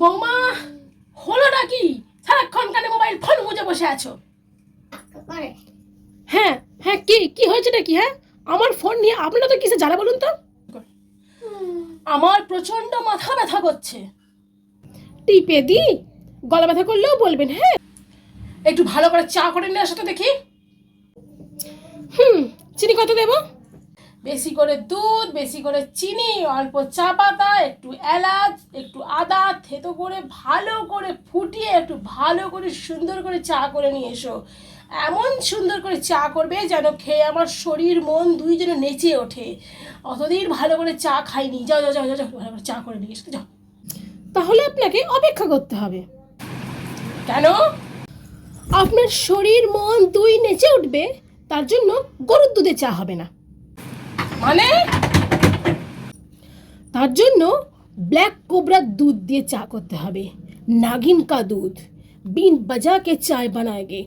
বৌমা হলো নাকি সারাক্ষণ কানে মোবাইল ফোন মুজে বসে আছো। হ্যাঁ হ্যাঁ কি কি হয়েছে নাকি হ্যাঁ? আমার ফোন নিয়ে আপনারা তো কিসে জ্বালা বলুন তো? আমার প্রচণ্ড মাথা ব্যথা করছে। টিপে দি গলা ব্যথা করলেও বলবেন হ্যাঁ? একটু ভালো করে চা করে নিয়ে আসো তো দেখি। হুম চিনি কত দেবো? বেশি করে দুধ বেশি করে চিনি অল্প চা পাতা একটু এলাচ একটু আদা থেতো করে ভালো করে ফুটিয়ে একটু ভালো করে সুন্দর করে চা করে নিয়ে এসো। এমন সুন্দর করে চা করবে যেন খেয়ে আমার শরীর মন দুই যেন নেচে ওঠে। অতদিন ভালো করে চা খাইনি। যাও যাও যাও যাও ভালো করে চা করে নিয়ে এসো। যাও। তাহলে আপনাকে অপেক্ষা করতে হবে। কেন? আপনার শরীর মন দুই নেচে উঠবে তার জন্য গরুর দুধে চা হবে না। মানে? তার জন্য ব্ল্যাক কোবরা দুধ দিয়ে চা করতে হবে। নাগিন কা দুধ। বিন বাজাকে চায় বানায় গে।